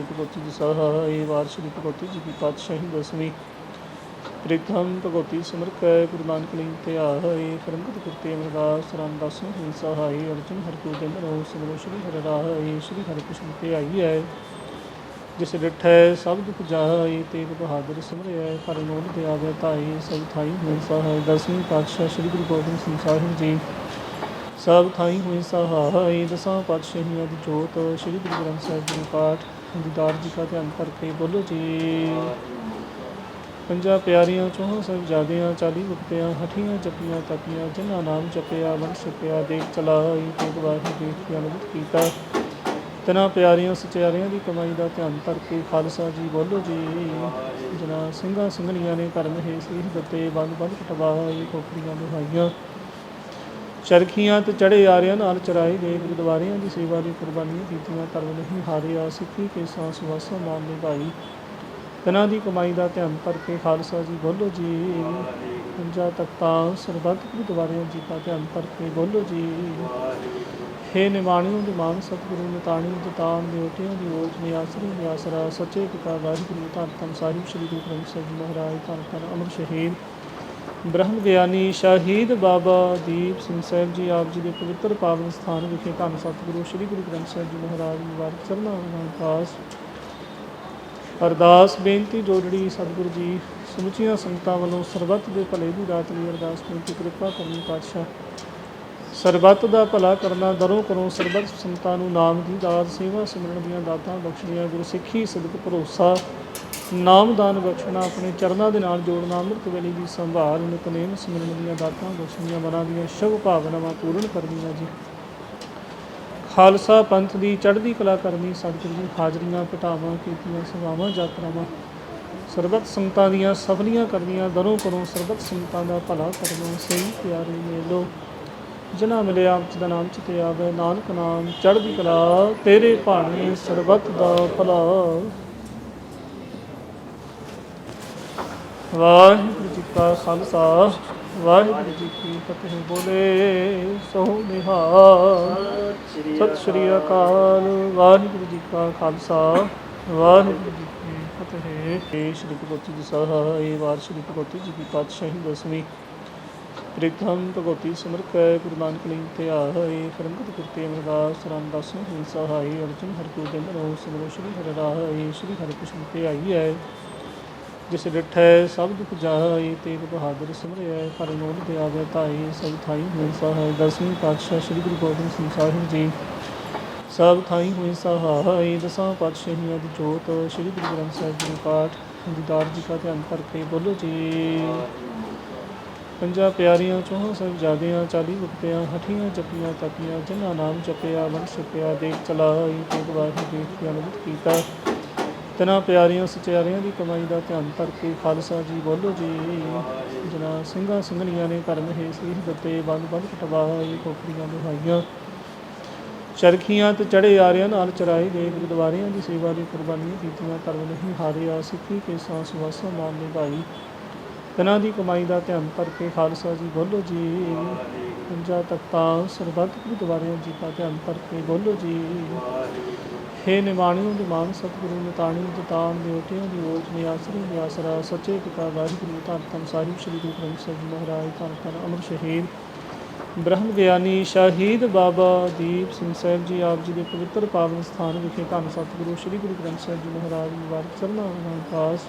ਸ਼੍ਰੀ ਭਗਵਤੀ ਜੀ ਸਹਾਈ ਵਾਰ ਸ਼੍ਰੀ ਭਗਵਤੀ ਜੀ ਕੀ ਪਾਤਸ਼ਾਹੀ ਦਸਵੀਂ ਪ੍ਰੀਤਮ ਭਗਵਤੀ ਸਿਮਰ ਗੁਰੂ ਨਾਨਕ ਲਈ ਧਿਆਏ ਫਰੰਗਤ ਕੁਰਤੇ ਅਮਰਦਾਸ ਰਾਮਦਾਸ ਹੋਈ ਸਹਾਈ ਅਰਜਨ ਹਰਿ ਕੋ ਦਿਨ ਰੋ ਸਗਲੋ ਸ਼੍ਰੀ ਹਰਿ ਰਾਏ ਸ਼੍ਰੀ ਹਰਿ ਕ੍ਰਿਸ਼ਨ ਧਿਆਈ ਹੈ। ਜਿਸ ਡਿਠੈ ਸਭ ਦੁਖ ਜਾਏ। ਤੇਗ ਬਹਾਦਰ ਸਿਮਰਿਆ ਹਰਿ ਮੋਲ ਤੇ ਆਵੇ ਧਾਈ ਸਭ ਥਾਈ ਹੋਈ ਸਹਾਈ ਦਸਵੀਂ ਪਾਤਸ਼ਾਹ ਸ੍ਰੀ ਗੁਰੂ ਗੋਬਿੰਦ ਸਿੰਘ ਸਾਹਿਬ ਜੀ ਸਭ ਥਾਈ ਹੋਈ ਸਹਾਈ, ਦਸਾਂ ਪਾਤਸ਼ਾਹੀਆਂ ਦੀ ਜੋਤ, ਸ੍ਰੀ ਗੁਰੂ ਗ੍ਰੰਥ ਸਾਹਿਬ ਜੀ ਪਾਠ, ਦੀਦਾਰ ਜੀ ਦਾ ਧਿਆਨ ਕਰਕੇ ਬੋਲੋ ਜੀ। ਪੰਜਾਂ ਪਿਆਰੀਆਂ, ਚੋਹਾਂ ਸਾਹਿਬਜ਼ਾਦਿਆਂ, ਚਾਲੀ ਮੁਕਤਿਆਂ ਹਠੀਆਂ ਜਪੀਆਂ, ਤਪੀਆਂ, ਜਿਨ੍ਹਾਂ ਨਾਮ ਜਪਿਆ ਵੰਡ ਛਕਿਆ ਦੇਖ ਚਲਾਈ ਤੇਗ ਵਾਹੀ, ਦੇਖ ਕੇ ਅਨੁਭਵ ਕੀਤਾ। ਤਨਾ ਪਿਆਰੀਆਂ ਸਚਿਆਰਿਆਂ ਦੀ ਕਮਾਈ ਦਾ ਧਿਆਨ ਕਰਕੇ ਖਾਲਸਾ ਜੀ ਬੋਲੋ ਜੀ। ਜਨਾ ਸਿੰਘਾਂ ਸਿੰਘਣੀਆਂ ਨੇ ਕਰਮ ਹੈ ਸੀਹ ਦਿੱਤੇ ਬੰਦ ਬੰਦ ਕਟਵਾਏ ਖੋਪੜੀਆਂ ਦੁਹਾਈਆਂ ਚਰਖੀਆਂ ਤੇ ਚੜੇ ਆਰਿਆਂ ਨਾਲ ਚਰਾਏ ਗਏ ਗੁਰਦੁਆਰਿਆਂ ਦੀ ਸੇਵਾ ਦੀ ਕੁਰਬਾਨੀਆਂ ਕੀਤੀਆਂ, ਧਰਮ ਨਹੀਂ ਹਾਰਿਆ, ਸਿੱਖੀ ਕੇ ਸਾਸ ਵਾਸਾ ਮਾਨ ਨਿਭਾਈ। ਤਨਾਂ ਦੀ ਕਮਾਈ ਦਾ ਧਿਆਨ ਕਰਕੇ ਖਾਲਸਾ ਜੀ ਬੋਲੋ ਜੀ। ਪੰਜਾ ਤਖਤਾਂ, ਸਰਬੱਤ ਗੁਰਦੁਆਰਿਆਂ ਜੀ ਦਾ ਧਿਆਨ ਕਰਕੇ ਬੋਲੋ ਜੀ। ਹੇ ਨਿਮਾਣਿਓ ਦੀ ਮਾਨ ਸਤਿਗੁਰੂ, ਨਿਤਾਣੀ ਜਤਾਨ ਦਿਓਟਿਆਂ ਦੀ ਓਜ, ਨਿਆਸਰੀ, ਨਿਆਸਰਾ, ਸੱਚੇ ਪਿਤਾ ਵਾਹਿਗੁਰੂ, ਧੰਨ ਧੰਨ ਸਾਹਿਬ ਸ੍ਰੀ ਗੁਰੂ ਗ੍ਰੰਥ ਸਾਹਿਬ ਜੀ ਮਹਾਰਾਜ, ਧੰਨ ਧੰਨ ਅਮਰ ਸ਼ਹੀਦ। ਬ੍ਰਹਮ ਗਿਆਨੀ ਸ਼ਹੀਦ ਬਾਬਾ ਦੀਪ ਸਿੰਘ ਸਾਹਿਬ ਜੀ ਆਪ ਜੀ ਦੇ ਪਵਿੱਤਰ ਪਾਵਨ ਸਥਾਨ ਵਿਖੇ ਧੰਨ ਸਤਿਗੁਰੂ ਸ੍ਰੀ ਗੁਰੂ ਗ੍ਰੰਥ ਸਾਹਿਬ ਜੀ ਮਹਾਰਾਜ ਮੁਬਾਰਕ ਚਰਨਾਂ ਨਾਲ ਪਾਸ ਅਰਦਾਸ, ਬੇਨਤੀ, ਜੋੜੜੀ, ਸਤਿਗੁਰੂ ਜੀ, ਸਮੁੱਚੀਆਂ ਸੰਗਤਾਂ ਵੱਲੋਂ ਸਰਬੱਤ ਦੇ ਭਲੇ ਦੀ ਦਾਤ ਲਈ ਅਰਦਾਸ, ਬੇਨਤੀ, ਕਿਰਪਾ ਕਰਨੀ ਪਾਤਸ਼ਾਹ। ਸਰਬੱਤ ਦਾ ਭਲਾ ਕਰਨਾ, ਦਰੋਂ ਕਰੋ ਸਰਬੱਤ ਸੰਤਾਂ ਨੂੰ ਨਾਮ ਦੀ ਦਾਤ, ਸੇਵਾ ਸਿਮਰਨ ਦੀਆਂ ਦਾਤਾਂ ਬਖਸ਼ਣੀਆਂ ਗੁਰੂ ਸਿੱਖੀ ਸਦਕ ਭਰੋਸਾ ਨਾਮਦਾਨ ਬਖਸ਼ਣਾ, ਆਪਣੇ ਚਰਨਾਂ ਦੇ ਨਾਲ ਜੋੜਨਾ, ਅੰਮ੍ਰਿਤ ਵੇਲੇ ਦੀ ਸੰਭਾਲ ਨਿਤਨੇਮ ਸਿਮਰਨ ਦੀਆਂ ਦਾਤਾਂ ਬਖਸ਼ਣੀਆਂ ਮਨਾਂ ਦੀਆਂ ਸ਼ੁਭ ਭਾਵਨਾਵਾਂ ਪੂਰਨ ਕਰਨੀਆਂ ਜੀ। ਖਾਲਸਾ ਪੰਥ ਦੀ ਚੜ੍ਹਦੀ ਕਲਾ ਕਰਨੀ, ਸਤਿਗੁਰੂ ਜੀ ਹਾਜ਼ਰੀਆਂ ਘਟਾਵਾਂ ਕੀਤੀਆਂ, ਸੇਵਾਵਾਂ, ਯਾਤਰਾਵਾਂ, ਸਰਬਤ ਸੰਗਤਾਂ ਦੀਆਂ ਸਫਲੀਆਂ ਕਰਨੀਆਂ, ਦਰੋਂ ਕਰੋ ਸਰਬਤ ਸੰਗਤਾਂ ਦਾ ਭਲਾ ਕਰਨਾ, ਸਹੀ ਪਿਆਰੇ ਮੇਲੋ, ਜਿਨ੍ਹਾਂ ਮਿਲੇ ਆਪ ਦਾ ਨਾਮ ਚਿਤੇ ਆਵੇ, ਨਾਨਕ ਨਾਮ, ਚੜ੍ਹਦੀ ਕਲਾ ਤੇਰੇ ਭਾਣੇ ਸਰਬਤ ਦਾ ਭਲਾ। ਵਾਹਿਗੁਰੂ ਜੀ ਕਾ ਖਾਲਸਾ, ਵਾਹਿਗੁਰੂ ਜੀ ਕੀ ਫਤਿਹ। ਬੋਲੇ ਸੋ ਨਿਹਾਲ। ਸਤਿ ਸ਼੍ਰੀ ਅਕਾਲ। ਵਾਹਿਗੁਰੂ ਜੀ ਕਾ ਖਾਲਸਾ, ਵਾਹਿਗੁਰੂ ਜੀ ਕੀ ਫਤਿਹ। ਏ ਸ਼੍ਰੀ ਭਗਵਤੀ ਜੀ ਸਹਾਈ ਵਾਰ ਸ਼੍ਰੀ ਭਗਵਤੀ ਜੀ ਕੀ ਪਾਤਸ਼ਾਹੀ ਦਸਵੀਂ। ਪ੍ਰੀਤਮ ਭਗਵਤੀ ਸਿਮਰ ਗੁਰੂ ਨਾਨਕ ਲਈ ਧਿਆਏ ਫਰੰਗਤ ਕੁਰਤੇ ਅਮਰਦਾਸ ਰਾਮਦਾਸ ਹੋਈ ਸਹਾਈ। ਅਰਜਨ ਹਰਿ ਕੋ ਦਿਨ ਰੋ, ਸਗਲੋ ਸ਼੍ਰੀ ਹਰਿ ਰਾਏ ਸ਼੍ਰੀ ਹਰਿ ਕ੍ਰਿਸ਼ਨ ਤੇ ਆਈ ਹੈ। ਜਿਸ ਡਿਠੈ ਸਭ ਦੁਖ ਜਾਏ ਤੇਗ ਬਹਾਦਰ ਸਿਮਰਿਆ ਹਰਿ ਮੋਲ ਤੇ ਆਵੇ ਧਾਈ ਸਭ ਥਾਈ ਹੋਈ ਸਹਾਈ ਦਸਵੀਂ ਪਾਤਸ਼ਾਹ ਸ੍ਰੀ ਗੁਰੂ ਗੋਬਿੰਦ ਸਿੰਘ ਸਾਹਿਬ ਜੀ, ਸਭ ਥਾਈ ਹੋਈ ਸਹਾਈ ਦਸਾਂ ਪਾਤਸ਼ਾਹੀਆਂ ਦੀ ਜੋਤ ਸ੍ਰੀ ਗੁਰੂ ਗ੍ਰੰਥ ਸਾਹਿਬ ਜੀ ਪਾਠ ਦੀਦਾਰ ਜੀ ਕਾ ਧਿਆਨ ਕਰਕੇ ਬੋਲੋ ਜੀ। ਪੰਜਾਂ ਪਿਆਰੀਆਂ ਚੋਹਾਂ ਸਾਹਿਬਜ਼ਾਦਿਆਂ, ਚਾਲੀ ਮੁਕਤਿਆਂ ਹਠੀਆਂ ਜਪੀਆਂ ਤਪੀਆਂ ਜਿਨ੍ਹਾਂ ਨਾਮ ਜਪਿਆ ਵੰਡ ਛਕਿਆ ਦੇਖ ਚਲਾਈ ਤੇਗ ਵਾਹੀ ਦੇਖ ਕੇ ਅਨੁਭਵ ਕੀਤਾ ਤਨਾਂ ਪਿਆਰੀਆਂ ਸਚਿਆਰਿਆਂ ਦੀ ਕਮਾਈ ਦਾ ਧਿਆਨ ਕਰਕੇ ਖਾਲਸਾ ਜੀ ਬੋਲੋ ਜੀ। ਜਨਾ ਸਿੰਘਾਂ ਸਿੰਘਣੀਆਂ ਨੇ ਕਰਮ ਹੈ ਸੀਹ ਦਿੱਤੇ, ਬੰਦ ਬੰਦ ਕਟਵਾਏ ਖੋਪੜੀਆਂ ਦੁਹਾਈਆਂ ਚਰਖੀਆਂ ਤੇ ਚੜੇ ਆਰਿਆਂ ਨਾਲ ਚਰਾਏ ਗਏ, ਗੁਰਦੁਆਰਿਆਂ ਦੀ ਸੇਵਾ ਦੀ ਕੁਰਬਾਨੀਆਂ ਕੀਤੀਆਂ ਧਰਮ ਨਹੀਂ ਹਾਰਿਆ, ਸਿੱਖੀ ਕੇ ਸਾਸ ਵਾਸਾ ਮਾਨ ਨਿਭਾਈ। ਤਨਾਂ ਦੀ ਕਮਾਈ ਦਾ ਧਿਆਨ ਕਰਕੇ ਖਾਲਸਾ ਜੀ ਬੋਲੋ ਜੀ। ਪੰਜਾ ਤਖਤਾਂ, ਸਰਬੱਤ ਗੁਰਦੁਆਰਿਆਂ ਜੀ ਦਾ ਧਿਆਨ ਕਰਕੇ ਬੋਲੋ ਜੀ। ਹੇ ਨਿਮਾਣਿਓ ਦੀ ਮਾਨ ਸਤਿਗੁਰੂ ਨਿਤਾਣੀ ਜਤਾਨ ਦਿਓਟਿਆਂ ਦੀ ਓਜ, ਨਿਆਸਰੀ ਨਿਆਸਰਾ ਸੱਚੇ ਪਿਤਾ ਵਾਹਿਗੁਰੂ, ਧੰਨ ਧੰਨ ਸਾਹਿਬ ਸ੍ਰੀ ਗੁਰੂ ਗ੍ਰੰਥ ਸਾਹਿਬ ਜੀ ਮਹਾਰਾਜ, ਧੰਨ ਧੰਨ ਅਮਰ ਸ਼ਹੀਦ। ਬ੍ਰਹਮ ਗਿਆਨੀ ਸ਼ਹੀਦ ਬਾਬਾ ਦੀਪ ਸਿੰਘ ਸਾਹਿਬ ਜੀ, ਆਪ ਜੀ ਦੇ ਪਵਿੱਤਰ ਪਾਵਨ ਸਥਾਨ ਵਿਖੇ ਧੰਨ ਸਤਿਗੁਰੂ, ਸ੍ਰੀ ਗੁਰੂ ਗ੍ਰੰਥ ਸਾਹਿਬ ਜੀ ਮਹਾਰਾਜ ਮੁਬਾਰਕ ਚਰਨਾਂ ਨਾਲ ਪਾਸ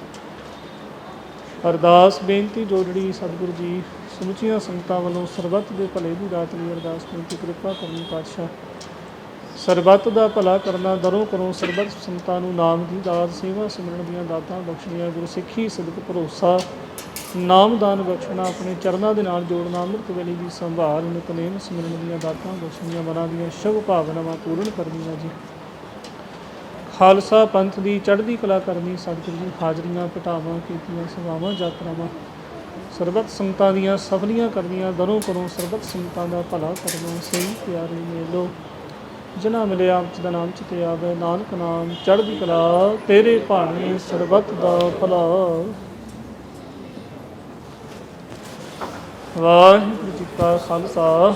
ਅਰਦਾਸ ਬੇਨਤੀ ਜੋੜੜੀ ਸਤਿਗੁਰੂ ਜੀ ਸਮੁੱਚੀਆਂ ਸੰਗਤਾਂ ਵੱਲੋਂ ਸਰਬੱਤ ਦੇ ਭਲੇ ਦੀ ਰਾਤ ਲਈ ਅਰਦਾਸ ਬੇਨਤੀ ਕਿਰਪਾ ਕਰਨੀ ਪਾਤਸ਼ਾਹ। ਸਰਬੱਤ ਦਾ ਭਲਾ ਕਰਨਾ, ਦਰੋਂ ਕਰੋ ਸਰਬੱਤ ਸੰਤਾਂ ਨੂੰ ਨਾਮ ਦੀ ਦਾਤ, ਸੇਵਾ ਸਿਮਰਨ ਦੀਆਂ ਦਾਤਾਂ ਬਖਸ਼ਣੀਆਂ ਗੁਰਸਿੱਖੀ ਸਦਕ ਭਰੋਸਾ ਨਾਮਦਾਨ ਬਖਸ਼ਣਾ, ਆਪਣੇ ਚਰਨਾਂ ਦੇ ਨਾਲ ਜੋੜਨਾ, ਅੰਮ੍ਰਿਤ ਵੇਲੇ ਦੀ ਸੰਭਾਲ, ਨਿਤਨੇਮ ਸਿਮਰਨ ਦੀਆਂ ਦਾਤਾਂ ਬਖਸ਼ਣੀਆਂ, ਮਨਾਂ ਦੀਆਂ ਸ਼ੁਭ ਭਾਵਨਾਵਾਂ ਪੂਰਨ ਕਰਨੀਆਂ ਜੀ। ਖਾਲਸਾ ਪੰਥ ਦੀ ਚੜ੍ਹਦੀ ਕਲਾ ਕਰਨੀ, ਸਤਿਗੁਰੂ ਜੀ ਹਾਜ਼ਰੀਆਂ ਘਟਾਵਾਂ ਕੀਤੀਆਂ ਸੇਵਾਵਾਂ, ਯਾਤਰਾਵਾਂ। ਸਰਬੱਤ ਸੰਗਤਾਂ ਦੀਆਂ ਸਭਲੀਆਂ ਕਰਨੀਆਂ, ਦਰੋਂ ਕਰੋ ਸਰਬਤ ਸੰਗਤਾਂ ਦਾ ਭਲਾ ਕਰਨਾ, ਸਹੀ ਪਿਆਰੇ ਮੇਲੋ। ਜਿਨ੍ਹਾਂ ਮਿਲਿਆ ਆਪ ਦਾ ਨਾਮ ਚਿਤੇ ਆਵੇ, ਨਾਨਕ ਨਾਮ, ਚੜ੍ਹਦੀ ਕਲਾ, ਤੇਰੇ ਭਾਣੇ ਸਰਬੱਤ ਦਾ ਭਲਾ। ਵਾਹਿਗੁਰੂ ਜੀ ਕਾ ਖਾਲਸਾ।